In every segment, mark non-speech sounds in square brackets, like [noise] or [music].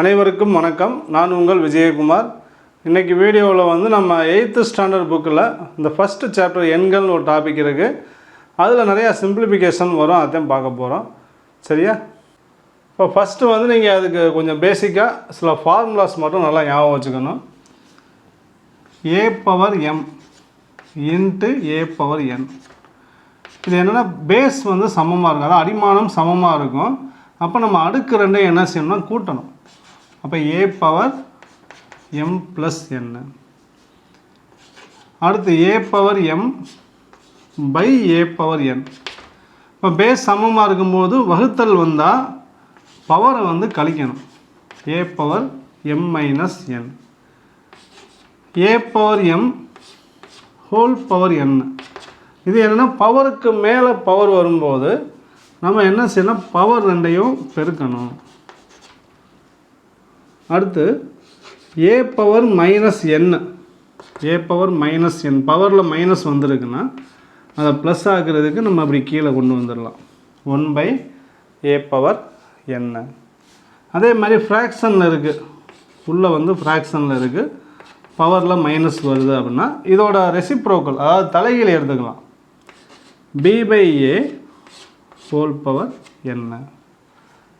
அனைவருக்கும் வணக்கம். நான் உங்கள் விஜயகுமார். இன்றைக்கி வீடியோவில் வந்து நம்ம எயித்து ஸ்டாண்டர்ட் புக்கில் இந்த ஃபஸ்ட்டு சாப்டர் எண்கள்னு ஒரு டாபிக் இருக்குது அதில் நிறையா சிம்பிளிஃபிகேஷன் வரும் அதையும் பார்க்க போகிறோம் சரியா? இப்போ ஃபஸ்ட்டு வந்து நீங்கள் அதுக்கு கொஞ்சம் பேசிக்காக சில ஃபார்முலாஸ் மட்டும் நல்லா ஞாபகம் வச்சுக்கணும். A power M into A power N இது என்னென்னா பேஸ் வந்து சமமாக இருக்கும். அதாவது அடிமானம் சமமாக இருக்கும். அப்போ நம்ம அடுக்கு ரெண்டையும் என்ன செய்யணும்னா கூட்டணும். அப்போ A power M plus N அடுத்து A power M by A power N இப்போ பேஸ் சமமாக இருக்கும்போது வகுத்தல் வந்தால் பவரை வந்து கழிக்கணும். A power M minus N A power M whole power N இது என்னென்னா பவருக்கு மேலே பவர் வரும்போது நம்ம என்ன செய்யணும்? பவர் ரெண்டையும் பெருக்கணும். அடுத்து A power minus N A power minus N பவரில் மைனஸ் வந்திருக்குன்னா அதை ப்ளஸ் ஆக்குறதுக்கு நம்ம அப்படி கீழே கொண்டு வந்துடலாம். One by A power N அதே மாதிரி ஃப்ராக்ஷனில் இருக்குது உள்ளே வந்து ஃப்ராக்ஷனில் இருக்குது பவரில் மைனஸ் வருது அப்படின்னா இதோட ரெசிப்ரோக்கல் அதாவது தலைகீழ் எடுத்துக்கலாம். B by A whole power என்ன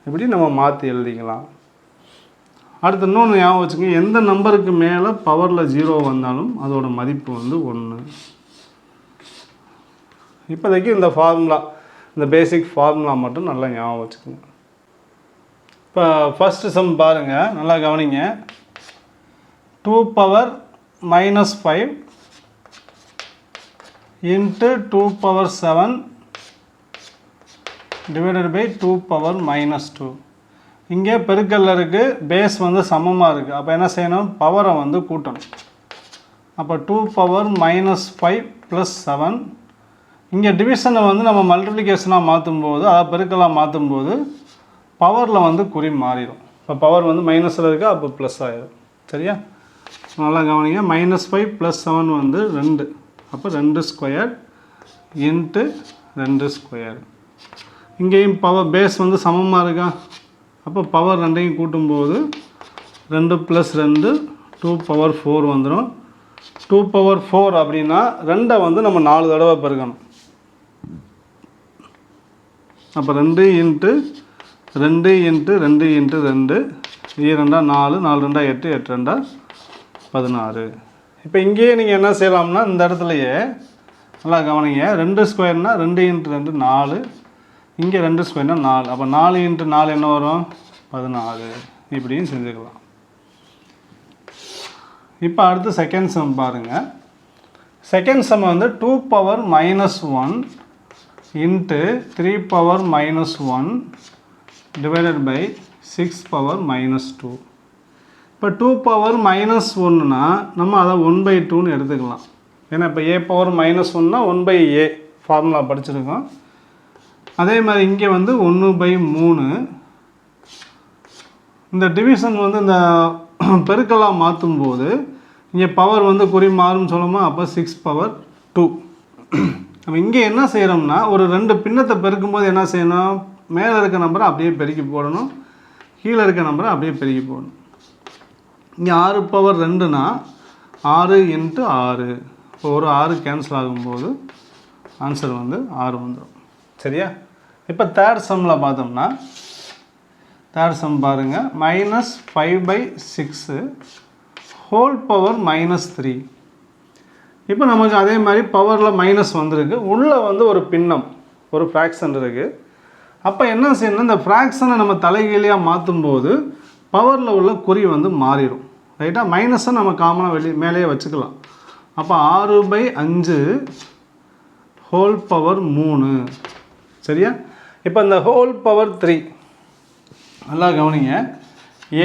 இப்படி நம்ம மாற்றி எழுதிக்கலாம். அடுத்து இன்னொன்று ஞாபகம் வச்சுக்கோங்க. எந்த நம்பருக்கு மேலே பவரில் ஜீரோ வந்தாலும் அதோட மதிப்பு வந்து ஒன்று இப்போதைக்கு இந்த ஃபார்முலா இந்த பேசிக் ஃபார்முலா மட்டும் நல்லா ஞாபகம் வச்சுக்கோங்க. இப்போ ஃபஸ்ட்டு சம் பாருங்கள் நல்லா கவனிங்க. Two power minus five into two power seven divided by two power minus two இங்கே பெருக்கல்ல இருக்குது பேஸ் வந்து சமமாக இருக்குது அப்போ என்ன செய்யணும்? பவரை வந்து கூட்டணும். அப்போ two power minus five plus seven இங்கே டிவிஷனை வந்து நம்ம மல்டிப்ளிகேஷனாக மாற்றும்போது அதாவது பெருக்கலாக மாற்றும்போது பவரில் வந்து குறி மாறிடும். இப்போ பவர் வந்து மைனஸில் இருக்குது அப்போ ப்ளஸ் ஆகிடும் சரியா? நல்லா கவனிங்க. மைனஸ் ஃபைவ் ப்ளஸ் செவன் வந்து ரெண்டு. அப்போ ரெண்டு ஸ்கொயர் இன்ட்டு ரெண்டு ஸ்கொயர் இங்கேயும் பவர் பேஸ் வந்து சமமாக இருக்கா? அப்போ பவர் ரெண்டையும் கூட்டும்போது ரெண்டு ப்ளஸ் ரெண்டு டூ பவர் ஃபோர் வந்துடும் டூ பவர் ஃபோர் அப்படின்னா ரெண்டை வந்து நம்ம நாலு தடவை பெருக்கணும் அப்போ ரெண்டு இன்ட்டு ரெண்டு இன்ட்டு ரெண்டு இன்ட்டு ரெண்டு. ரெண்டா நாலு நாலு ரெண்டா எட்டு எட்டு ரெண்டா பதினாறு. இப்போ இங்கேயே நீங்கள் என்ன செய்யலாம்னா இந்த இடத்துலையே நல்லா கவனிங்க. ரெண்டு ஸ்கொயர்னால் ரெண்டு இன்ட்டு ரெண்டு நாலு. இங்கே ரெண்டு ஸ்கொயர்னால் நாலு. அப்போ நாலு இன்ட்டு நாலு என்ன வரும்? பதினாலு இப்படியும் செஞ்சுக்கலாம். இப்போ அடுத்து செகண்ட் சம் பாருங்கள் செகண்ட் சம் வந்து two power minus one into three power minus one divided by six power minus two இப்போ டூ பவர் மைனஸ் ஒன்றுனா நம்ம அதை ஒன் பை டூன்னு எடுத்துக்கலாம். ஏன்னா இப்போ ஏ பவர் மைனஸ் ஒன்னா ஒன் பை ஏ ஃபார்முலா படிச்சிருக்கோம். அதே மாதிரி இங்கே வந்து ஒன்று பை மூணு. இந்த டிவிஷன் வந்து இந்த [clears throat] பெருக்கெல்லாம் மாற்றும்போது இங்கே பவர் வந்து குறி மாறும்னு சொல்லுமா? அப்போ சிக்ஸ் பவர் டூ நம்ம இங்கே என்ன செய்கிறோம்னா ஒரு ரெண்டு பின்னத்தை பெருக்கும்போது என்ன செய்யணும்? மேலே இருக்க நம்பரை அப்படியே பெருக்கி போடணும். கீழே இருக்க நம்பரை அப்படியே பெருக்கி போடணும். இங்கே ஆறு பவர் ரெண்டுனா ஆறு இன்ட்டு ஆறு. இப்போ ஒரு ஆறு கேன்சல் ஆகும்போது ஆன்சர் வந்து ஆறு வந்துடும் சரியா? இப்போ தேர்ட் சம்மில் பார்த்தோம்னா தேர்ட் சம் பாருங்கள் minus five by six whole power minus three இப்போ நமக்கு அதே மாதிரி பவரில் மைனஸ் வந்திருக்கு. உள்ளே வந்து ஒரு பின்னம் ஒரு ஃப்ராக்ஷன் இருக்குது அப்போ என்ன செய்யணும் இந்த ஃப்ராக்ஷனை நம்ம தலைகீழியாக மாற்றும்போது பவரில் உள்ள குறி வந்து மாறிடும். ரைட்டாக மைனஸை நம்ம காமனாக வெளியே மேலேயே வச்சுக்கலாம். அப்போ ஆறு பை அஞ்சு ஹோல் பவர் மூணு. சரியா? இப்போ இந்த ஹோல் பவர் த்ரீ நல்லா கவனிங்க.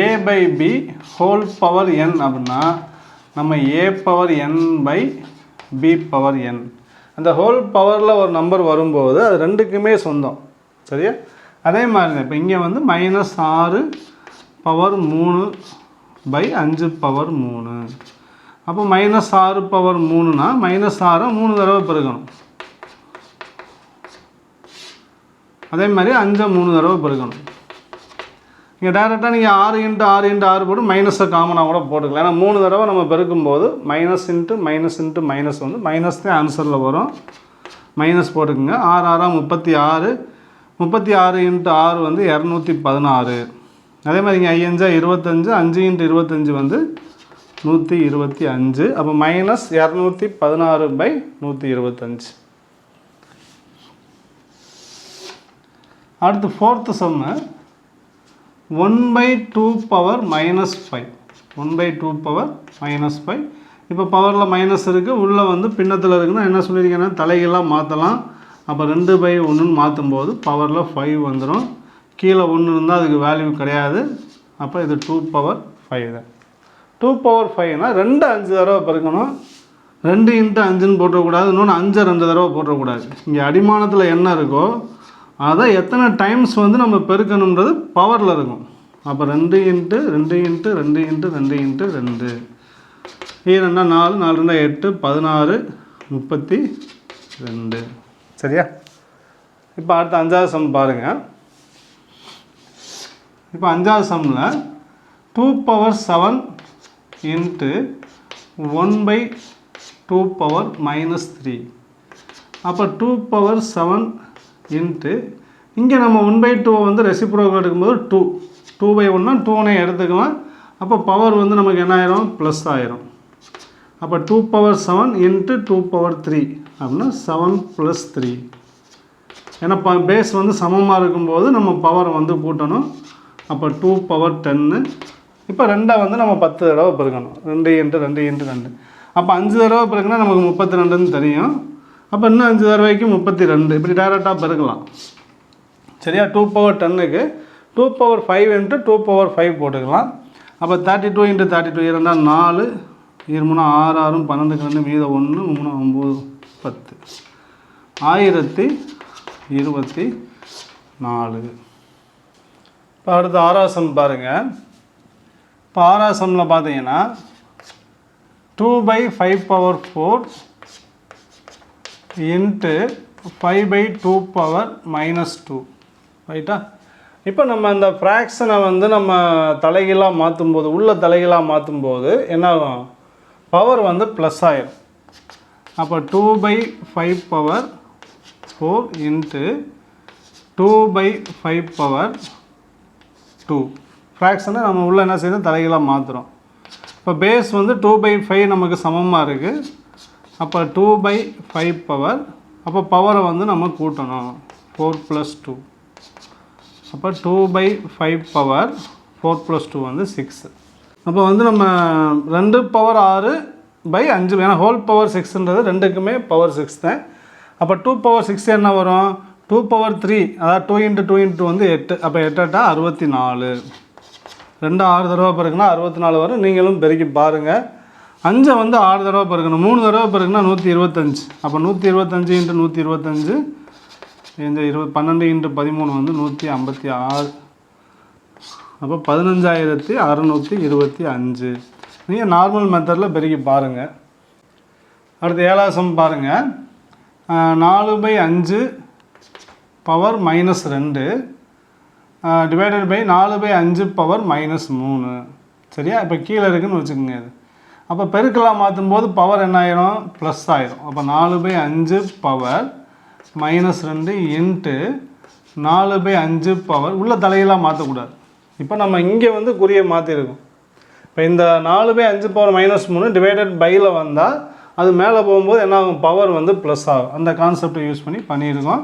A by B whole power N அப்படின்னா நம்ம A power N by B power N அந்த ஹோல் பவரில் ஒரு நம்பர் வரும்போது அது ரெண்டுக்குமே சொந்தம். சரியா? அதே மாதிரி தான். இப்போ இங்கே வந்து மைனஸ் ஆறு பவர் மூணு பை அஞ்சு பவர் மூணு. அப்போ மைனஸ் ஆறு பவர் மூணுனா மைனஸ் ஆறை மூணு தடவை பெருகணும் அதே மாதிரி அஞ்சை மூணு தடவை பெருக்கணும் நீங்கள் டேரெக்டாக நீங்கள் ஆறு இன்ட்டு ஆறு இன்ட்டு ஆறு போட்டு மைனஸை காமனாக கூட போட்டுக்கலாம். ஏன்னா மூணு தடவை நம்ம பெருக்கும்போது minus into minus into minus வந்து மைனஸ் தான் ஆன்சரில் வரும். மைனஸ் போட்டுக்குங்க. ஆறு ஆறாக முப்பத்தி ஆறு. முப்பத்தி ஆறு இன்ட்டு ஆறு வந்து இரநூத்தி பதினாறு. அதே மாதிரி இங்கே ஐயஞ்சா இருபத்தஞ்சு அஞ்சு இன்ட்டு இருபத்தஞ்சு வந்து நூற்றி இருபத்தி அஞ்சு. அப்போ மைனஸ் இரநூத்தி பதினாறு பை நூற்றி இருபத்தஞ்சு. அடுத்து fourth sum one by two power minus five one by two power minus five இப்போ பவரில் மைனஸ் இருக்குது உள்ளே வந்து பின்னத்தில் இருக்குன்னா என்ன சொல்லியிருக்கேன்னா தலைகள்லாம் மாற்றலாம் அப்போ ரெண்டு பை ஒன்றுன்னு மாற்றும் போது பவரில் ஃபைவ் வந்துடும் கீழே ஒன்று இருந்தால் அதுக்கு வேல்யூ கிடையாது. அப்போ இது டூ பவர் ஃபைவ் தான். டூ பவர் ஃபைவ்னா ரெண்டு அஞ்சு தடவை பெருக்கணும். ரெண்டு இன்ட்டு அஞ்சுன்னு போட்டக்கூடாது இன்னொன்று அஞ்சை ரெண்டு தடவை போட்டக்கூடாது இங்கே அடிமானத்தில் என்ன இருக்கோ அதை எத்தனை டைம்ஸ் வந்து நம்ம பெருக்கணுன்றது பவரில் இருக்கும். அப்போ ரெண்டு இன்ட்டு ரெண்டு இன்ட்டு ரெண்டு இன்ட்டு ரெண்டு இன்ட்டு ரெண்டு. ஈ ரெண்டா நாலு நாலு ரெண்டா எட்டு பதினாறு முப்பத்தி ரெண்டு. சரியா? இப்போ அடுத்த அஞ்சாவது சம் பாருங்கள் இப்போ அஞ்சாவது சம்மில் two power seven into one by two power minus three அப்போ டூ பவர் செவன் இன்ட்டு இங்கே நம்ம ஒன் பை டூ வந்து ரெசிப்ரோக்கல் எடுக்கும்போது டூ டூ பை ஒன்னா டூனே எடுத்துக்கலாம். அப்போ பவர் வந்து நமக்கு என்ன ஆயிரும்? ப்ளஸ் ஆயிரும். அப்போ two power seven into two power three அப்படின்னா செவன் ப்ளஸ் த்ரீ ஏன்னா ப பேஸ் வந்து சமமாக இருக்கும்போது நம்ம பவர் வந்து கூட்டணும். அப்போ டூ பவர் டென்னு இப்போ ரெண்டாக வந்து நம்ம பத்து தடவை பெருக்கணும். ரெண்டு இன்ட்டு ரெண்டு இன்ட்டு ரெண்டு. அப்போ அஞ்சு தடவை பிறகுனா நமக்கு முப்பத்தி ரெண்டுன்னு தெரியும். அப்போ இன்னும் அஞ்சு தடவைக்கு முப்பத்தி ரெண்டு இப்படி டேரெக்டாக பெருக்கலாம். சரியா? டூ பவர் டென்னுக்கு two power five into two power five போட்டுக்கலாம். அப்போ thirty two into thirty two இரண்டா நாலு இரு மூணு ஆறு ஆறும் பன்னெண்டுக்கு ரெண்டு மீதம் ஒன்று மூணு ஒம்பது பத்து. ஆயிரத்தி இருபத்தி நாலு. இப்போ அடுத்து ஆராசம் பாருங்கள் இப்போ ஆராசமில் பார்த்தீங்கன்னா two by five power four into five by two power minus two ரைட்டா இப்போ நம்ம அந்த ஃப்ராக்ஷனை வந்து நம்ம தலைகீழாக மாற்றும்போது உள்ள தலைகீழாக மாற்றும்போது என்ன ஆகும் பவர் வந்து ப்ளஸ் ஆயிரும். அப்போ two by five power four into two by five power two ஃப்ராக்ஷனை நம்ம உள்ளே என்ன செய்யணும் தலைகீழாக மாற்றுறோம் இப்போ பேஸ் வந்து டூ பை ஃபைவ் நமக்கு சமமாக இருக்குது அப்போ டூ பை ஃபைவ் பவர் அப்போ பவரை வந்து நம்ம கூட்டணும். ஃபோர் ப்ளஸ் டூ அப்போ two by five power four plus two வந்து சிக்ஸ் அப்போ வந்து நம்ம ரெண்டு பவர் ஆறு பை அஞ்சு ஏன்னா ஹோல் பவர் சிக்ஸ்ன்றது ரெண்டுக்குமே பவர் சிக்ஸ் தான். அப்போ டூ பவர் சிக்ஸ் என்ன வரும்? டூ பவர் த்ரீ அதாவது டூ இன்ட்டு டூ இன்ட்டு வந்து எட்டு அப்போ எட்டுட்டா அறுபத்தி நாலு. ரெண்டு ஆறு தடவை பிறகுனா அறுபத்தி நாலு வரும். நீங்களும் பெருக்கி பாருங்கள் அஞ்சை வந்து ஆறு தடவை பெருக்கணும். மூணு தடவை பெருக்குனா நூற்றி இருபத்தஞ்சு. அப்போ நூற்றி இருபத்தஞ்சு இன்ட்டு நூற்றி இருபத்தஞ்சு இந்த இருபது பன்னெண்டு இன்ட்டு பதிமூணு வந்து நூற்றி ஐம்பத்தி ஆறு. அப்போ பதினஞ்சாயிரத்தி அறநூற்றி இருபத்தி அஞ்சு. நீங்கள் நார்மல் மெத்தடில் பெருக்கி பாருங்கள் அடுத்து ஏழாசம் பாருங்கள் நாலு பை அஞ்சு பவர் மைனஸ் ரெண்டு. டிவைடட் பை நாலு பை அஞ்சு பவர் மைனஸ் மூணு. சரியா? இப்போ கீழே இருக்குன்னு வச்சுக்கோங்க இது. அப்போ பெருக்கெல்லாம் மாற்றும் போது பவர் என்ன ஆயிரும். ப்ளஸ் ஆயிரும் அப்போ நாலு பை அஞ்சு பவர் மைனஸ் ரெண்டு இன்ட்டு நாலு பை அஞ்சு பவர் உள்ள தலையெல்லாம் மாற்றக்கூடாது இப்போ நம்ம இங்கே வந்து குறியை மாற்றிருக்கோம் இப்போ இந்த நாலு பை அஞ்சு பவர் மைனஸ் மூணு டிவைடட் பையில் வந்தால் அது மேலே போகும்போது என்ன ஆகும் பவர் வந்து ப்ளஸ் ஆகும். அந்த கான்செப்டை யூஸ் பண்ணி பண்ணியிருக்கோம்.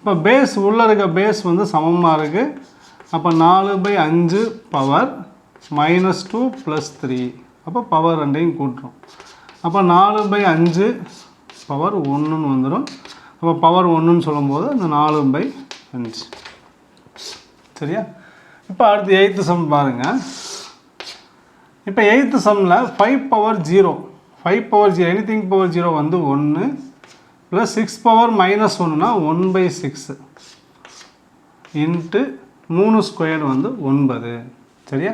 இப்போ பேஸ் உள்ளே இருக்க பேஸ் வந்து சமமாக இருக்குது அப்போ நாலு பை அஞ்சு power minus two plus three அப்போ பவர் ரெண்டையும் கூட்டுறோம். அப்போ நாலு பை அஞ்சு பவர் ஒன்றுன்னு வந்துடும் அப்போ பவர் ஒன்றுன்னு சொல்லும்போது அந்த நாலு பை அஞ்சு. சரியா? இப்போ அடுத்து எயித்து சம் பாருங்கள் இப்போ எயித்து சம்மில் five power zero five power zero anything power zero வந்து ஒன்று ப்ளஸ் சிக்ஸ் பவர் மைனஸ் ஒன்றுனா ஒன் பை சிக்ஸு இன்ட்டு மூணு ஸ்கொயர் வந்து ஒன்பது. சரியா?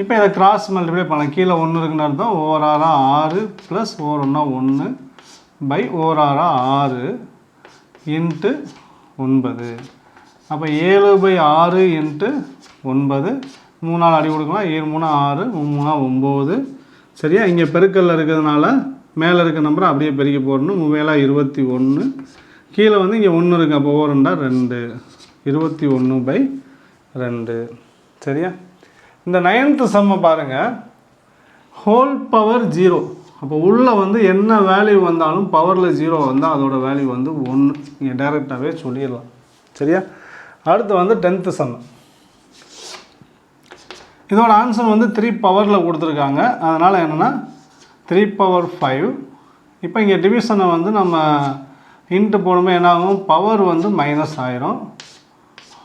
இப்போ இதை கிராஸ் மல்டிப்ளை பண்ணலாம். கீழே ஒன்று இருக்குன்னு அர்த்தம். ஓராரா ஆறு ப்ளஸ் ஓர் ஒன்றா ஒன்று பை ஓராரா ஆறு இன்ட்டு ஒன்பது. அப்போ ஏழு பை ஆறு இன்ட்டு ஒன்பது. மூணால் அடி கொடுக்கலாம். ஏழு மூணு ஆறு மூணா ஒம்பது சரியா? இங்கே பெருக்கல்ல இருக்கிறதுனால மேலே இருக்க நம்பரை அப்படியே பெருக்கி போடணும். மூவேலா இருபத்தி ஒன்று கீழே வந்து இங்கே ஒன்று இருக்குது அப்போ ஓரண்டா ரெண்டு. இருபத்தி ஒன்று பை ரெண்டு. சரியா? இந்த நைன்த்து செம்மை பாருங்கள் ஹோல் பவர் ஜீரோ அப்போ உள்ளே வந்து என்ன வேல்யூ வந்தாலும் பவரில் ஜீரோ வந்தால் அதோட வேல்யூ வந்து ஒன்று நீங்கள் டைரெக்டாகவே சொல்லிடலாம். சரியா? அடுத்து வந்து டென்த்து செம்மை இதோட ஆன்சர் வந்து த்ரீ பவரில் கொடுத்துருக்காங்க. அதனால் என்னென்னா த்ரீ பவர் ஃபைவ் இப்போ இங்கே டிவிஷனை வந்து நம்ம இன்ட்டு போடும்போது என்ன ஆகும் பவர் வந்து மைனஸ் ஆயிரும்.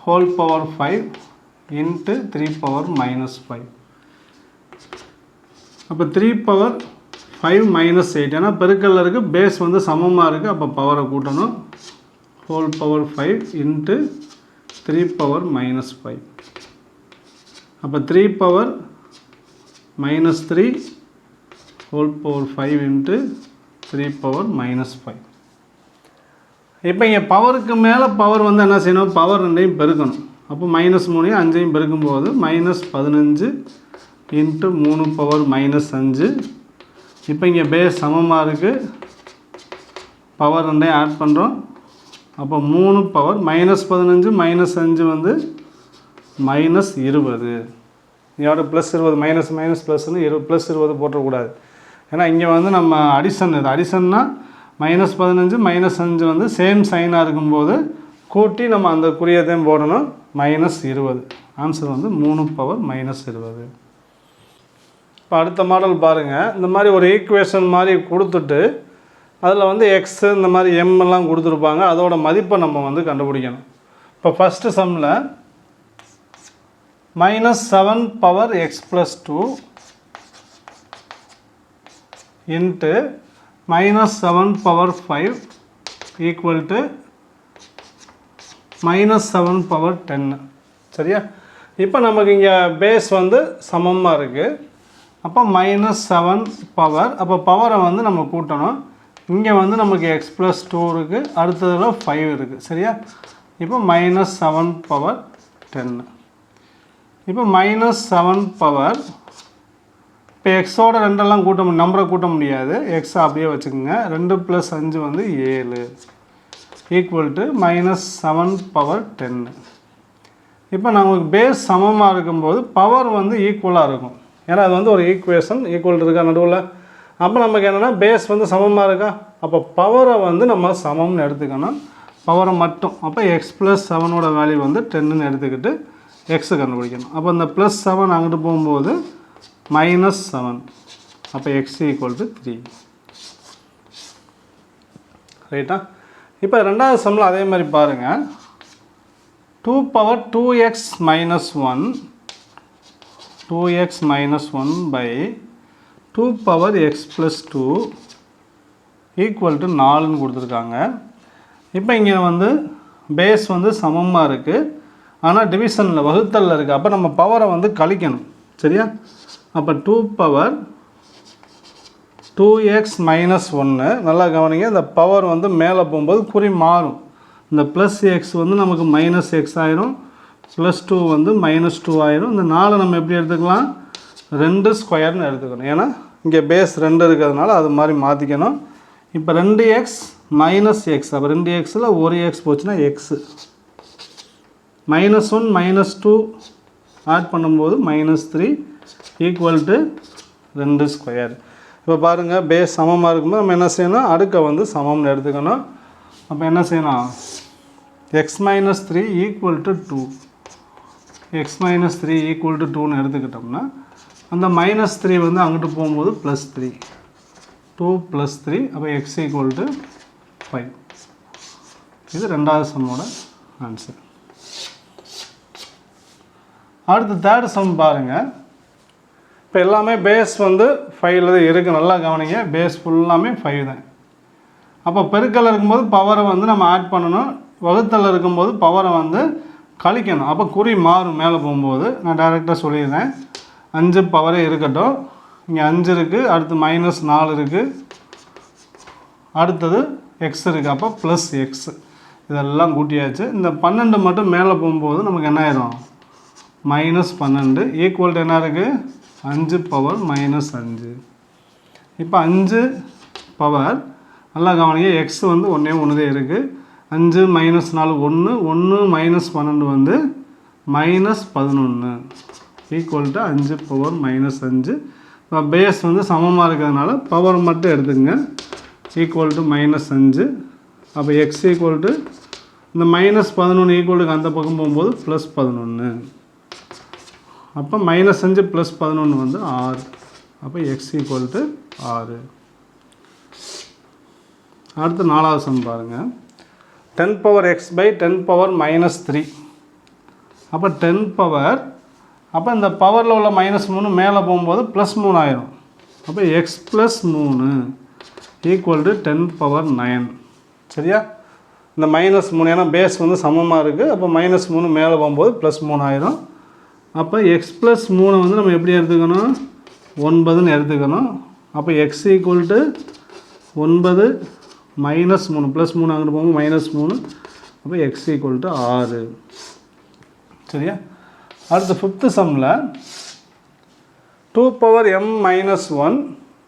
Whole power five into three power minus five அப்போ three power five minus eight ஏன்னா பெருக்கல்ல இருக்குது பேஸ் வந்து சமமாக இருக்குது அப்போ பவரை கூட்டணும். Whole power five into three power minus five அப்போ three power minus three whole power five into three power minus five இப்போ இங்கே பவருக்கு மேலே பவர் வந்து என்ன செய்யணும்? பவர் ரெண்டையும் பெருக்கணும். அப்போ மைனஸ் மூணையும் அஞ்சையும் பெருக்கும்போது மைனஸ் பதினஞ்சு இன்ட்டு மூணு பவர் மைனஸ் அஞ்சு. இப்போ இங்கே பேஸ் சமமாக இருக்குது பவர் ரெண்டையும் ஆட் பண்ணுறோம் அப்போ மூணு பவர் மைனஸ் பதினஞ்சு மைனஸ் அஞ்சு வந்து மைனஸ் இருபது. இதோட ப்ளஸ் இருபது மைனஸ் மைனஸ் ப்ளஸ்னு இரு ப்ளஸ் இருபது போட்டக்கூடாது. ஏன்னா இங்கே வந்து நம்ம அடிஷன் இது. அடிஷன்னா மைனஸ் பதினஞ்சு மைனஸ் அஞ்சு வந்து சேம் சைனாக இருக்கும்போது கூட்டி நம்ம அந்த குறியதையும் போடணும். மைனஸ் இருபது. ஆன்சர் வந்து மூணு பவர் மைனஸ் இருபது. இப்போ அடுத்த மாடல் பாருங்கள் இந்த மாதிரி ஒரு ஈக்குவேஷன் மாதிரி கொடுத்துட்டு அதில் வந்து எக்ஸ் இந்த மாதிரி எம் எல்லாம் கொடுத்துருப்பாங்க. அதோட மதிப்பை நம்ம வந்து கண்டுபிடிக்கணும். இப்போ ஃபஸ்ட்டு சம்மில் minus seven power X plus two into minus seven power five equal to minus seven power ten சரியா? இப்போ நமக்கு இங்கே பேஸ் வந்து சமமாக இருக்குது அப்போ மைனஸ் செவன் பவர் அப்போ பவரை வந்து நம்ம கூட்டணும். இங்கே வந்து நமக்கு எக்ஸ் ப்ளஸ் டூ இருக்குது அடுத்ததில் ஃபைவ் இருக்குது சரியா? இப்போ மைனஸ் செவன் பவர் டென்னு இப்போ மைனஸ் செவன் பவர் இப்போ எக்ஸோட ரெண்டெல்லாம் கூட்ட முடியும் நம்பரை கூட்ட முடியாது. எக்ஸ் அப்படியே வச்சுக்கோங்க. ரெண்டு ப்ளஸ் அஞ்சு வந்து ஏழு. Equal to minus seven power ten இப்போ நமக்கு பேஸ் சமமாக இருக்கும்போது பவர் வந்து ஈக்குவலாக இருக்கும். ஏன்னா அது வந்து ஒரு ஈக்குவேஷன் ஈக்குவல் இருக்கா நடுவில்? அப்போ நமக்கு என்னென்னா பேஸ் வந்து சமமாக இருக்கா? அப்போ பவரை வந்து நம்ம சமம்னு எடுத்துக்கணும். பவரை மட்டும். அப்போ எக்ஸ் ப்ளஸ் செவனோட வேல்யூ வந்து டென்னுன்னு எடுத்துக்கிட்டு எக்ஸை கண்டுபிடிக்கணும். அப்போ இந்த ப்ளஸ் செவன் அங்கிட்டு போகும்போது மைனஸ் செவன் அப்போ எக்ஸ் ஈக்குவல் டு த்ரீ ரைட்டா இப்போ ரெண்டாவது சம்மில் அதே மாதிரி பாருங்கள் two power two X minus one two X minus one by two power X plus two equal to நாலுன்னு கொடுத்துருக்காங்க. இப்போ இங்கே வந்து பேஸ் வந்து சமமாக இருக்குது ஆனால் டிவிஷனில் வகுத்தலில் இருக்குது அப்போ நம்ம பவரை வந்து கழிக்கணும். சரியா? அப்போ two power two X minus ஒன்று நல்லா கவனிங்க இந்த பவர் வந்து மேலே போகும்போது குறி மாறும். இந்த ப்ளஸ் எக்ஸ் வந்து நமக்கு மைனஸ் எக்ஸ் ஆயிரும். ப்ளஸ் டூ வந்து மைனஸ் டூ ஆயிரும். இந்த நாலு நம்ம எப்படி எடுத்துக்கலாம்? ரெண்டு ஸ்கொயர்னு எடுத்துக்கணும். ஏன்னா இங்கே பேஸ் ரெண்டு இருக்கிறதுனால அது மாதிரி மாற்றிக்கணும் இப்போ ரெண்டு எக்ஸ் மைனஸ் எக்ஸ் அப்போ ரெண்டு எக்ஸில் ஒரு எக்ஸ் போச்சுன்னா x minus one minus two add பண்ணும்போது மைனஸ் த்ரீ ஈக்குவல் டு ரெண்டு ஸ்கொயர் இப்போ பாருங்கள் பேஸ் சமமாக இருக்கும்போது நம்ம என்ன செய்யணும்? அடுக்கை வந்து சமம்னு எடுத்துக்கணும். அப்போ என்ன செய்யணும்? X minus three equal to two x minus three equal to டூன்னு எடுத்துக்கிட்டோம்னா அந்த மைனஸ் த்ரீ வந்து அங்கிட்டு போகும்போது plus three two plus three அப்போ எக்ஸ் ஈக்குவல் டு ஃபைவ் இது ரெண்டாவது சம்மோட ஆன்சர் அடுத்து தேர்ட் சம் பாருங்கள் இப்போ எல்லாமே பேஸ் வந்து ஃபைவ்ல தான் இருக்குது நல்லா கவனிங்க. பேஸ் ஃபுல்லாமே ஃபைவ் தான். அப்போ பெருக்கல் இருக்கும்போது பவரை வந்து நம்ம ஆட் பண்ணணும். வகுத்தல் இருக்கும்போது பவரை வந்து கழிக்கணும். அப்போ குறி மாறும் மேலே போகும்போது. நான் டைரெக்டாக சொல்லிடுறேன். அஞ்சு பவரே இருக்கட்டும். இங்கே அஞ்சு இருக்குது அடுத்து மைனஸ் நாலு இருக்குது அடுத்தது எக்ஸ் இருக்குது அப்போ ப்ளஸ் எக்ஸ் இதெல்லாம் கூட்டியாச்சு. இந்த பன்னெண்டு மட்டும் மேலே போகும்போது நமக்கு என்ன ஆயிரும்? மைனஸ் பன்னெண்டு. ஈக்குவல் என்ன இருக்குது அஞ்சு பவர் மைனஸ் அஞ்சு. இப்போ அஞ்சு பவர் நல்லா கவனிங்க எக்ஸ் வந்து ஒன்றே ஒன்று தான் இருக்குது அஞ்சு மைனஸ் நாலு ஒன்று ஒன்று மைனஸ் பன்னெண்டு வந்து மைனஸ் பதினொன்று ஈக்குவல் டு அஞ்சு பவர் மைனஸ் அஞ்சு. இப்போ பேஸ் வந்து சமமாக இருக்கிறதுனால பவர் மட்டும் எடுத்துங்க ஈக்குவல் டு மைனஸ் அஞ்சு. அப்போ எக்ஸ் ஈக்குவல் டு இந்த மைனஸ் பதினொன்று ஈக்குவலுக்கு அந்த பக்கம் போகும்போது ப்ளஸ் பதினொன்று அப்போ மைனஸ் அஞ்சு ப்ளஸ் பதினொன்று வந்து ஆறு. அப்போ எக்ஸ் ஈக்குவல் டு ஆறு. அடுத்து நாலாவது சம் பாருங்கள் ten power x by ten power minus three அப்போ டென் பவர் அப்போ இந்த பவரில் உள்ள மைனஸ் மூணு மேலே போகும்போது ப்ளஸ் மூணு ஆயிரும். அப்போ எக்ஸ் ப்ளஸ் மூணு equal to ten power nine சரியா? இந்த மைனஸ் மூணு ஏன்னா பேஸ் வந்து சமமாக இருக்குது அப்போ மைனஸ் மூணு மேலே போகும்போது ப்ளஸ் மூணு ஆயிரும். அப்போ எக்ஸ் ப்ளஸ் மூணு வந்து நம்ம எப்படி எடுத்துக்கணும்? ஒன்பதுன்னு எடுத்துக்கணும். அப்போ எக்ஸ் ஈக்குவல் டு ஒன்பது மைனஸ் மூணு. ப்ளஸ் மூணு அங்கிட்டு போகும்போது மைனஸ் மூணு. அப்போ எக்ஸ் ஈக்குவல் டு ஆறு. சரியா? அடுத்து ஃபிஃப்த்து சம்மில் two power m minus one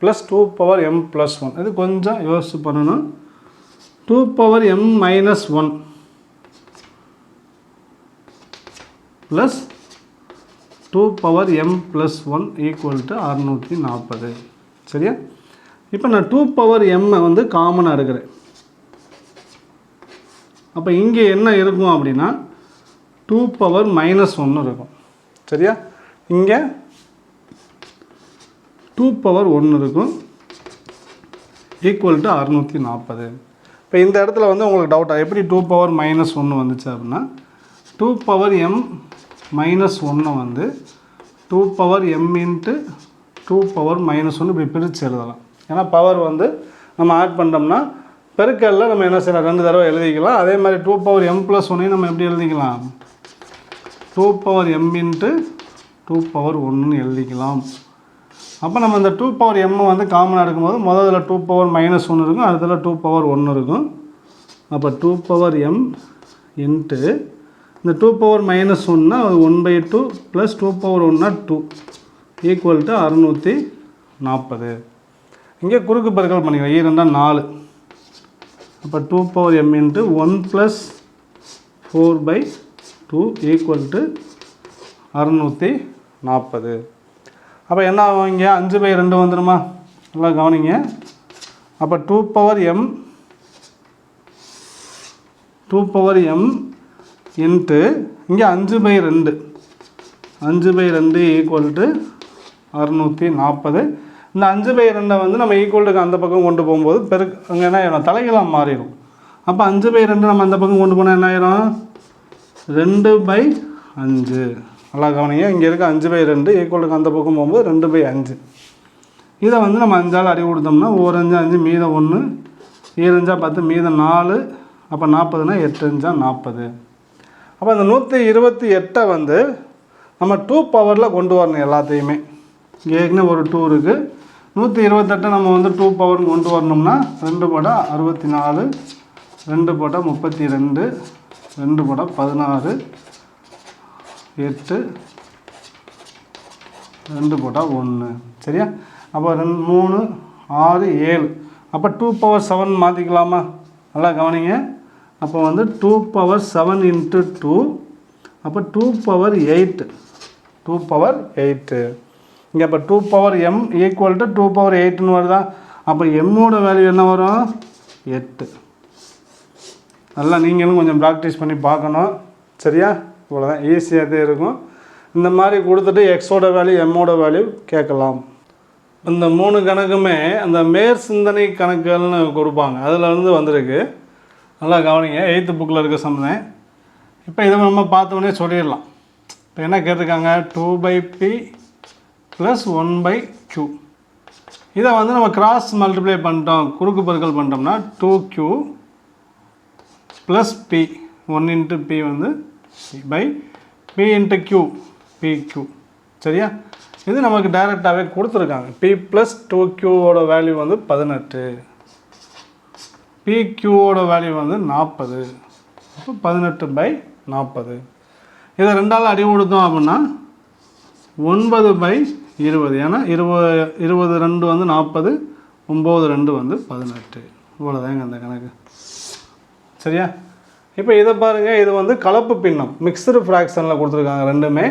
plus two power m plus one இது கொஞ்சம் யோசிச்சு பண்ணணும். Two power m minus one plus two power m plus one equal to அறநூற்றி நாற்பது. சரியா? இப்போ நான் டூ பவர் எம்மை வந்து காமனாக எடுக்கிறேன். அப்போ இங்கே என்ன இருக்கும் அப்படின்னா டூ பவர் மைனஸ் ஒன்று இருக்கும். சரியா? இங்கே டூ பவர் ஒன்று இருக்கும். ஈக்குவல் டு அறநூற்றி நாற்பது. இப்போ இந்த இடத்துல வந்து உங்களுக்கு டவுட்டாக எப்படி டூ பவர் மைனஸ் ஒன்று வந்துச்சு அப்படின்னா டூ பவர் எம் மைனஸ் ஒன்றை வந்து two power m into two power minus ஒன்று இப்படி பிரித்து எழுதலாம். ஏன்னா பவர் வந்து நம்ம ஆட் பண்ணோம்னா பெருக்கல்ல நம்ம என்ன செய்யலாம்? ரெண்டு தடவை எழுதிக்கலாம். அதே மாதிரி டூ பவர் எம் ப்ளஸ் ஒன்னையும் நம்ம எப்படி எழுதிக்கலாம்? Two power m into two power ஒன்றுன்னு எழுதிக்கலாம். அப்போ நம்ம இந்த டூ பவர் எம் வந்து காமனாக எடுக்கும்போது முதல்ல டூ பவர் மைனஸ் ஒன்று இருக்கும் அடுத்ததில் டூ பவர் ஒன்று இருக்கும். அப்போ டூ பவர் எம் இன்ட்டு இந்த டூ பவர் மைனஸ் ஒன்னா அது one by two plus two power ஒன்னா டூ ஈக்குவல் டு அறுநூற்றி நாற்பது இங்கே குறுக்கு பெருக்கல் பண்ணிக்கலாம் ஈ நாலு. அப்போ two power m into one plus four by two equal to அறுநூற்றி நாற்பது அப்போ என்ன ஆகும் இங்கே? அஞ்சு பை ரெண்டு வந்துடுமா? நல்லா கவனிங்க. அப்போ two power m two power m into இங்கே அஞ்சு பை ரெண்டு. அஞ்சு பை ரெண்டு ஈக்குவல் டு அறுநூற்றி நாற்பது. இந்த அஞ்சு பை ரெண்டை வந்து நம்ம ஈக்குவலுக்கு அந்த பக்கம் கொண்டு போகும்போது பெருக்கு அங்கே என்ன ஆயிரும்? தலைகளாக மாறிடும் அப்போ அஞ்சு பை ரெண்டு நம்ம அந்த பக்கம் கொண்டு போனால் என்ன ஆயிரும்? ரெண்டு பை அஞ்சு. நல்லா கவனிங்க. இங்கே இருக்க அஞ்சு பை ரெண்டு ஈக்குவலுக்கு அந்த பக்கம் போகும்போது ரெண்டு பை அஞ்சு. இதை வந்து நம்ம அஞ்சால் அடி கொடுத்தோம்னா ஒரு அஞ்சு அஞ்சு மீதம் ஒன்று ஈரஞ்சா பத்து மீதம் நாலு அப்போ நாற்பதுனா எட்டு அஞ்சா நாற்பது. அப்போ அந்த நூற்றி இருபத்தி எட்டை வந்து நம்ம டூ பவரில் கொண்டு வரணும் எல்லாத்தையுமே. ஏற்கனவே ஒரு டூ இருக்குது நூற்றி இருபத்தெட்டை நம்ம வந்து டூ பவர்னு கொண்டு வரணும்னா ரெண்டு படம் அறுபத்தி நாலு ரெண்டு படம் முப்பத்தி ரெண்டு ரெண்டு படம் பதினாறு எட்டு ரெண்டு போட்டால் ஒன்று சரியா? அப்போ ரெண்டு மூணு ஆறு ஏழு. அப்போ டூ பவர் செவன் மாற்றிக்கலாமா நல்லா கவனிங்க. அப்போ வந்து two power seven into two அப்போ two power eight two power eight இங்கே அப்போ two power m equal to two power எயிட்டுன்னு வருதா? அப்போ எம்மோட வேல்யூ என்ன வரும்? எட்டு நல்லா நீங்களும் கொஞ்சம் ப்ராக்டிஸ் பண்ணி பார்க்கணும். சரியா? இவ்வளோதான் ஈஸியாக தான் இருக்கும். இந்த மாதிரி கொடுத்துட்டு எக்ஸோட வேல்யூ எம்மோட வேல்யூ கேட்கலாம். இந்த மூணு கணக்குமே அந்த மேற் சிந்தனை கணக்குகள்னு கொடுப்பாங்க. அதில் இருந்து வந்திருக்கு. நல்லா கவனிங்க. எயித்து புக்கில் இருக்க சம்தான் இப்போ இதை நம்ம பார்த்தோன்னே சொல்லிடலாம். இப்போ என்ன கேட்டிருக்காங்க? Two by p plus one by q இதை வந்து நம்ம கிராஸ் மல்டிப்ளை பண்ணிட்டோம். குறுக்கு பெருக்கல் பண்ணிட்டோம்னா two q plus p one into p வந்து by p into q p q சரியா? இது நமக்கு டைரெக்டாகவே கொடுத்துருக்காங்க. பி ப்ளஸ் டூ க்யூவோட வேல்யூ வந்து பதினெட்டு. பிக்யூவோட வேல்யூ வந்து நாற்பது. அப்போ பதினெட்டு பை நாற்பது. இதை ரெண்டால் அடி கொடுத்தோம் அப்படின்னா ஒன்பது பை இருபது. ஏன்னா இருபது இருபது ரெண்டு வந்து நாற்பது ஒம்பது ரெண்டு வந்து பதினெட்டு. இவ்வளோதாங்க அந்த கணக்கு. சரியா? இப்போ இதை பாருங்கள் இது வந்து கலப்பு பின்னம். மிக்சடு ஃப்ராக்ஷனில் கொடுத்துருக்காங்க ரெண்டுமே.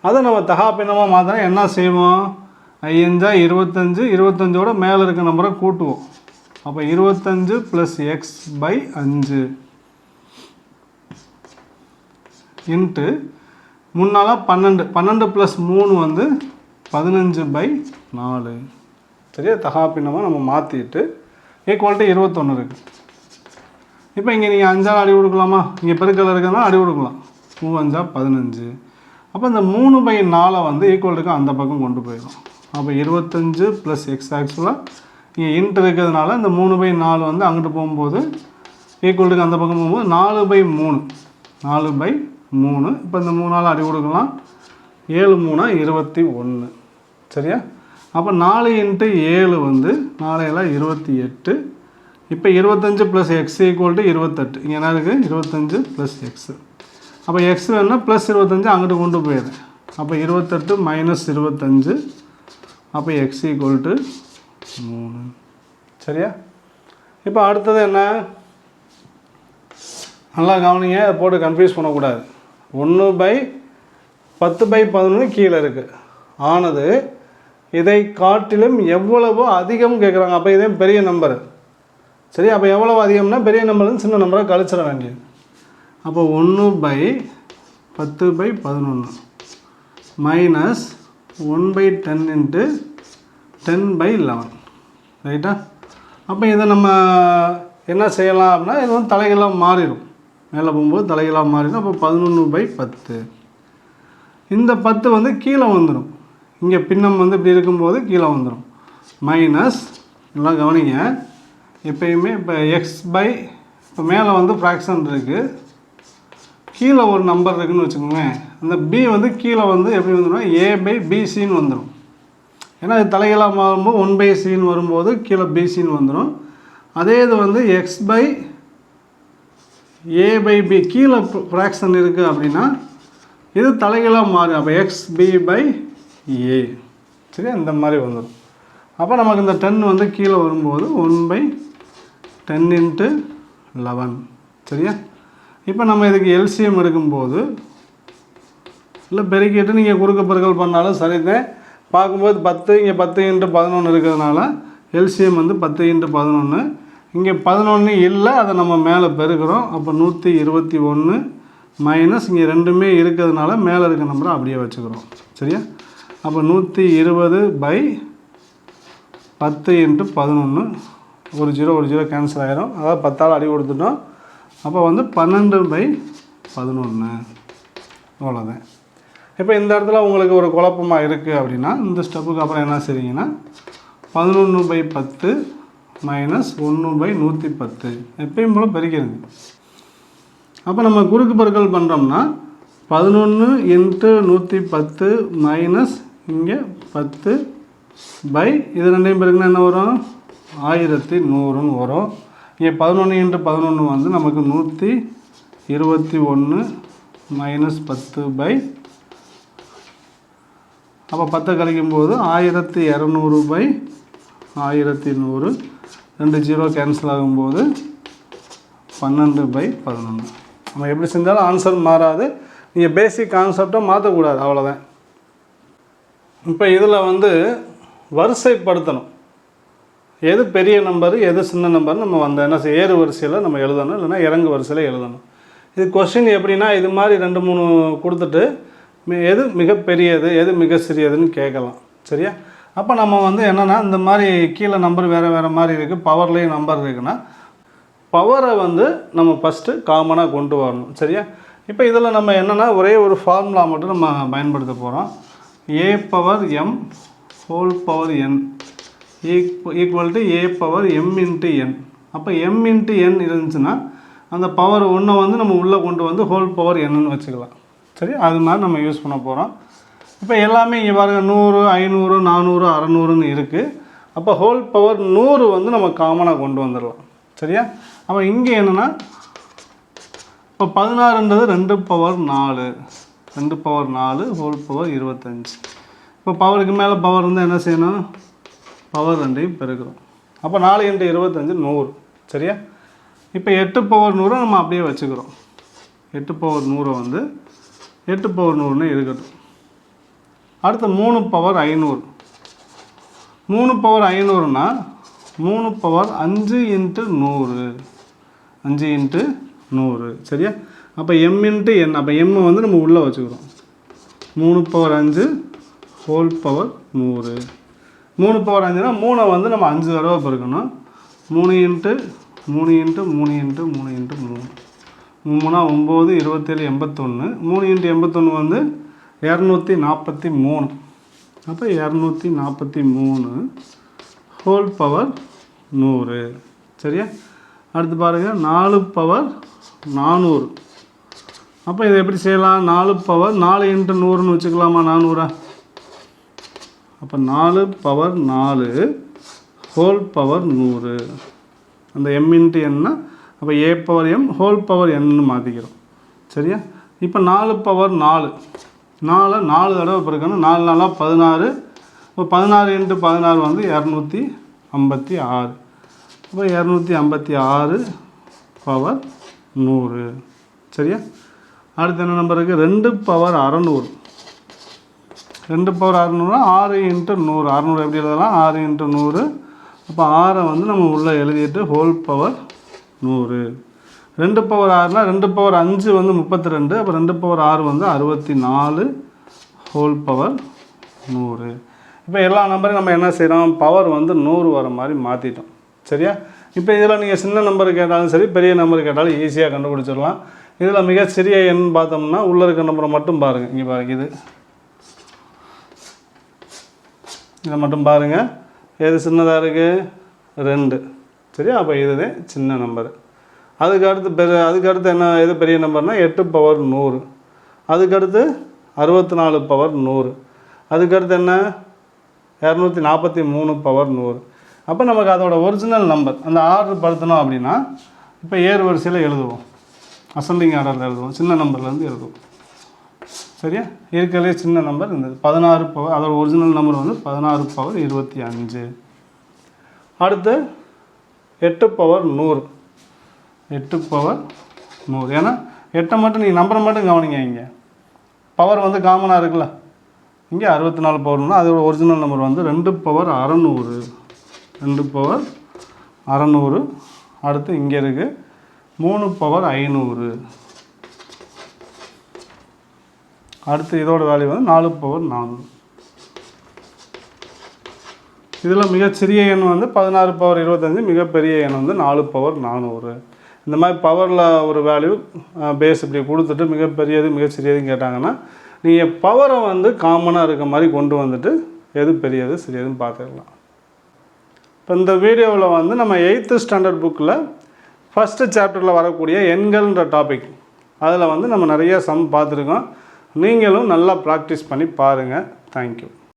அதை நம்ம தகா பின்னமாக மாற்றினா என்ன செய்வோம்? ஐயஞ்சா இருபத்தஞ்சு இருபத்தஞ்சோட மேலே இருக்க நம்பரை கூட்டுவோம். அப்போ இருபத்தஞ்சு ப்ளஸ் எக்ஸ் பை அஞ்சு. இன்ட்டு முன்னால் பன்னெண்டு பன்னெண்டு ப்ளஸ் மூணு வந்து பதினஞ்சு பை நாலு. சரியா? தகாப்பின்னமாக நம்ம மாற்றிட்டு ஈக்குவல்ட்டு இருபத்தொன்று இருக்குது இப்போ இங்கே நீங்கள் அஞ்சால் அடி கொடுக்கலாமா? இங்கே பெருக்கல் இருக்குன்னா அடி கொடுக்கலாம். மூவஞ்சா பதினஞ்சு. அப்போ இந்த மூணு பை நாலை வந்து ஈக்குவல்ட்டுக்கு அந்த பக்கம் கொண்டு போயிடும். அப்போ இருபத்தஞ்சு ப்ளஸ் எக்ஸ் ஆக்சுவலாக இங்கே இன்ட் இருக்கிறதுனால இந்த மூணு பை நாலு வந்து அங்கிட்டு போகும்போது ஈக்குவலுக்கு அந்த பக்கம் போகும்போது நாலு பை மூணு. நாலு பை மூணு. இப்போ இந்த மூணு நாள் அடி கொடுக்கலாம். ஏழு மூணா இருபத்தி ஒன்று சரியா? அப்போ நாலு இன்ட்டு ஏழு வந்து நாலையில் இருபத்தி எட்டு. இப்போ இருபத்தஞ்சு ப்ளஸ் எக்ஸ் ஈக்குவல் டு இருபத்தெட்டு. இங்கே என்ன இருக்குது இருபத்தஞ்சு ப்ளஸ் எக்ஸு அப்போ எக்ஸ் வேணுன்னா ப்ளஸ் இருபத்தஞ்சு அங்கிட்டு கொண்டு போயிடுறேன் அப்போ இருபத்தெட்டு மைனஸ் இருபத்தஞ்சு. அப்போ எக்ஸ் ஈக்குவல் டு மூணு சரியா? இப்போ அடுத்தது என்ன? நல்லா கவனிங்க அதை போட்டு கன்ஃபியூஸ் பண்ணக்கூடாது. ஒன்று பை பத்து பை பதினொன்று கீழே இருக்குது ஆனது இதை காட்டிலும் எவ்வளவோ அதிகம் கேட்குறாங்க அப்போ இதே பெரிய நம்பர் சரி அப்போ எவ்வளோ அதிகம்னா பெரிய நம்பர்லேருந்து சின்ன நம்பரை கழிச்சிட வேண்டியது. அப்போ ஒன்று பை பத்து பை பதினொன்று minus one by ten into ten by eleven ரைட்டா? அப்போ இதை நம்ம என்ன செய்யலாம் அப்படின்னா இது வந்து தலைகளாக மாறிடும். மேலே போகும்போது தலைகளாக மாறிடும். அப்போ பதினொன்று பை பத்து. இந்த பத்து வந்து கீழே வந்துடும் இங்கே பின்னம் வந்து இப்படி இருக்கும்போது கீழே வந்துடும் மைனஸ் எல்லாம் கவனிங்க. எப்பயுமே இப்போ எக்ஸ் பை இப்போ மேலே வந்து ஃப்ராக்ஷன் இருக்குது கீழே ஒரு நம்பர் இருக்குதுன்னு வச்சுக்கோங்களேன். அந்த பி வந்து கீழே வந்து எப்படி வந்துடும் ஏ பை பிசின்னு வந்துடும் ஏன்னா இது தலைகளாக மாறும்போது ஒன் பை சின்னு வரும்போது கீழே பிசின்னு வந்துடும் அதே இது வந்து x by a by b கீழே ஃப்ராக்ஷன் இருக்குது அப்படின்னா இது தலைகளாக மாறும் அப்போ எக்ஸ் பி பை ஏ சரி அந்த மாதிரி வந்துடும் அப்போ நமக்கு இந்த டென் வந்து கீழே வரும்போது one by ten into eleven சரியா? இப்போ நம்ம இதுக்கு எல்சிஎம் எடுக்கும்போது இல்லை பெருக்கிட்டு நீங்கள் குறுக்கு பெருக்கல் பண்ணாலும் சரிதான் பார்க்கும்போது பத்து இங்கே பத்து இன்ட்டு பதினொன்று இருக்கிறதுனால எல்சிஎம் வந்து பத்து இன்ட்டு பதினொன்று இங்கே பதினொன்று இல்லை அதை நம்ம மேலே பெருக்கிறோம். அப்போ நூற்றி இருபத்தி ஒன்று மைனஸ் இங்கே ரெண்டுமே இருக்கிறதுனால மேலே இருக்க நம்பரை அப்படியே வச்சுக்கிறோம். சரியா? அப்போ நூற்றி இருபது பை பத்து இன்ட்டு பதினொன்று ஒரு ஜீரோ ஒரு ஜீரோ கேன்சல் ஆகிரும் அதாவது பத்தால் அடி கொடுத்துட்டோம். அப்போ வந்து பன்னெண்டு பை பதினொன்று அவ்வளோதான் இப்போ இந்த இடத்துல உங்களுக்கு ஒரு குழப்பமாக இருக்குது அப்படின்னா இந்த ஸ்டெப்புக்கு அப்புறம் என்ன செய்றீங்கன்னா பதினொன்று பை பத்து மைனஸ் ஒன்று பை நூற்றி பத்து. எப்பயும் போல் பெருக்கிறது அப்போ நம்ம குறுக்கு பெருக்கல் பண்ணுறோம்னா பதினொன்று இன்ட்டு நூற்றி பத்து மைனஸ் இங்கே பத்து பை இது ரெண்டையும் பெருக்குன்னா என்ன வரும்? ஆயிரத்தி நூறுன்னு வரும். இங்கே பதினொன்று இன்ட்டு பதினொன்று வந்து நமக்கு நூற்றி இருபத்தி ஒன்று மைனஸ் பத்து பை அப்போ பத்தை கழிக்கும் போது ஆயிரத்தி இரநூறு பை ஆயிரத்தி நூறு. ரெண்டு ஜீரோ கேன்சல் ஆகும்போது பன்னெண்டு பை பதினொன்று நம்ம எப்படி செஞ்சாலும் ஆன்சர் மாறாது. நீங்கள் பேசிக் கான்செப்டை மாற்றக்கூடாது அவ்வளோதான் இப்போ இதில் வந்து வரிசைப்படுத்தணும். எது பெரிய நம்பர் எது சின்ன நம்பர் நம்ம வந்த என்ன செய்ய ஏறு வரிசையில் நம்ம எழுதணும் இல்லைன்னா இறங்கு வரிசையில் எழுதணும். இது கொஸ்டின் எப்படின்னா இது மாதிரி ரெண்டு மூணு கொடுத்துட்டு எது மிகப்பெரியது எது மிக சிறியதுன்னு கேட்கலாம். சரியா? அப்போ நம்ம வந்து என்னென்னா இந்த மாதிரி கீழே நம்பர் வேறு வேறு மாதிரி இருக்குது பவர்லேயும் நம்பர் இருக்குன்னா பவரை வந்து நம்ம ஃபஸ்ட்டு காமனாக கொண்டு வரணும். சரியா? இப்போ இதில் நம்ம என்னென்னா ஒரே ஒரு ஃபார்முலா மட்டும் நம்ம பயன்படுத்த போகிறோம் a power m whole power n equal to a power m into n அப்போ எம் இன்ட்டு என் இருந்துச்சுன்னா அந்த பவர் ஒன்றை வந்து நம்ம உள்ளே கொண்டு வந்து ஹோல் பவர் என்னன்னு வச்சுக்கலாம். சரி அது மாதிரி நம்ம யூஸ் பண்ண போகிறோம் இப்போ எல்லாமே இங்கே பாருங்க நூறு ஐநூறு நானூறு அறநூறுன்னு இருக்குது அப்போ ஹோல் பவர் நூறு வந்து நம்ம காமனாக கொண்டு வந்துடலாம். சரியா? அப்போ இங்கே என்னென்னா இப்போ பதினாறுன்றது ரெண்டு பவர் நாலு. ரெண்டு பவர் நாலு ஹோல் பவர் இருபத்தஞ்சி. இப்போ பவருக்கு மேலே பவர் இருந்தால் என்ன செய்யணும்? பவர் ரெண்டையும் பெருக்கிறோம் அப்போ நாலு இன்ட்டு இருபத்தஞ்சு நூறு. சரியா? இப்போ எட்டு பவர் நூறை நம்ம அப்படியே வச்சுக்கிறோம். எட்டு பவர் நூறை வந்து எட்டு பவர் நூறுன்னு இருக்கட்டும். அடுத்து மூணு பவர் ஐநூறு. மூணு பவர் ஐநூறுனா மூணு பவர் அஞ்சு இன்ட்டு நூறு. அஞ்சு இன்ட்டு நூறு. சரியா? அப்போ எம் இன்ட்டு என் அப்போ எம்மை வந்து நம்ம உள்ளே வச்சுக்கிறோம். மூணு பவர் அஞ்சு ஹோல் பவர் நூறு. மூணு பவர் அஞ்சுனா மூணை வந்து நம்ம அஞ்சு தடவை பெருக்கணும். மூணு இன்ட்டு மூணு இன்ட்டு மூணு இன்ட்டு மூணு இன்ட்டு மூணு. மூணா ஒம்பது இருபத்தேழு எண்பத்தொன்று மூணு இன்ட்டு எண்பத்தொன்று வந்து இரநூத்தி நாற்பத்தி மூணு. அப்போ இரநூத்தி நாற்பத்தி மூணு ஹோல் பவர் நூறு. சரியா? அடுத்து பாருங்கள் நாலு பவர் நானூறு. அப்போ இதை எப்படி செய்யலாம்? நாலு பவர் நாலு இன்ட்டு நூறுன்னு வச்சுக்கலாமா? நானூறா? அப்போ நாலு பவர் நாலு ஹோல் பவர் நூறு. அந்த எம் இன்ட்டு என்ன? அப்போ a power m whole power என்னு மாற்றிக்கிறோம் சரியா? இப்போ நாலு பவர் நாலு. நாலு நாலு தடவை பிறக்கணும். நாலு நாளாக பதினாறு. இப்போ பதினாறு இன்ட்டு பதினாறு வந்து இரநூத்தி ஐம்பத்தி ஆறு. அப்போ இரநூத்தி ஐம்பத்தி ஆறு பவர் நூறு. சரியா? அடுத்து என்ன நம்பர் இருக்குது ரெண்டு பவர் அறநூறு. ரெண்டு பவர் அறநூறு ஆறு இன்ட்டு நூறு. அறநூறு எப்படி எழுதலாம்? ஆறு இன்ட்டு நூறு. அப்போ ஆறை வந்து நம்ம உள்ளே எழுதிட்டு ஹோல் பவர் நூறு. ரெண்டு பவர் ஆறுனால் ரெண்டு பவர் அஞ்சு வந்து முப்பத்தி ரெண்டு அப்போ ரெண்டு பவர் ஆறு வந்து அறுபத்தி நாலு ஹோல் பவர் நூறு. இப்போ எல்லா நம்பரையும் நம்ம என்ன செய்கிறோம் பவர் வந்து நூறு வர மாதிரி மாற்றிட்டோம் சரியா? இப்போ இதில் நீங்கள் சின்ன நம்பர் கேட்டாலும் சரி பெரிய நம்பர் கேட்டாலும் ஈஸியாக கண்டுபிடிச்சிடலாம். இதில் மிக சிறிய எண் பார்த்தோம்னா உள்ளே இருக்க நம்பரை மட்டும் பாருங்கள் இங்கே பாருங்க இது. இதை மட்டும் பாருங்கள் எது சின்னதாக இருக்குது ரெண்டு. சரியா அப்போ இதுதான் சின்ன நம்பர் அதுக்கு அடுத்து பெரு அதுக்கு அடுத்து என்ன எது பெரிய நம்பர்னால் எட்டு பவர் நூறு. அதுக்கடுத்து அறுபத்தி நாலு பவர் நூறு. அதுக்கடுத்து என்ன? இரநூத்தி நாற்பத்தி மூணு பவர் நூறு. அப்போ நமக்கு அதோட ஒரிஜினல் நம்பர் அந்த ஆர்டர் படுத்தணும் அப்படின்னா இப்போ ஏறு வரிசையில் எழுதுவோம். அசம்பிங் ஆர்டரில் எழுதுவோம். சின்ன நம்பர்லேருந்து எழுதுவோம். சரியா? இருக்கிறதுலே சின்ன நம்பர் இந்த பதினாறு பவர் அதோட ஒரிஜினல் நம்பர் வந்து பதினாறு பவர் இருபத்தி அஞ்சு. அடுத்து எட்டு பவர் நூறு. எட்டு பவர் நூறு. ஏன்னா எட்டை மட்டும் நீங்கள் நம்பரை மட்டும் கவனிங்க இங்கே. பவர் வந்து காமனாக இருக்குல்ல? இங்கே அறுபத்தி நாலு பவர்னா அதோட ஒரிஜினல் நம்பர் வந்து ரெண்டு பவர் அறநூறு. ரெண்டு பவர் அறநூறு. அடுத்து இங்கே இருக்குது மூணு பவர் ஐநூறு. அடுத்து இதோட வேல்யூ வந்து நாலு பவர் நானூறு. இதில் மிகச்சிறிய எண் வந்து பதினாறு பவர் இருபத்தஞ்சி மிகப்பெரிய எண் வந்து நாலு பவர் நானூறு. இந்த மாதிரி பவரில் ஒரு வேல்யூ பேஸ் இப்படி கொடுத்துட்டு மிகப்பெரியது மிகச்சிறியதுன்னு கேட்டாங்கன்னா நீங்கள் பவரை வந்து காமனாக இருக்க மாதிரி கொண்டு வந்துட்டு எது பெரியது சிறியதுன்னு பார்த்துக்கலாம். இப்போ இந்த வீடியோவில் வந்து நம்ம எயித்து ஸ்டாண்டர்ட் புக்கில் ஃபஸ்ட்டு சாப்டரில் வரக்கூடிய எண்கள்ன்ற டாபிக் அதில் வந்து நம்ம நிறைய சம் பார்த்துருக்கோம். நீங்களும் நல்லா ப்ராக்டிஸ் பண்ணி பாருங்கள் தேங்க்யூ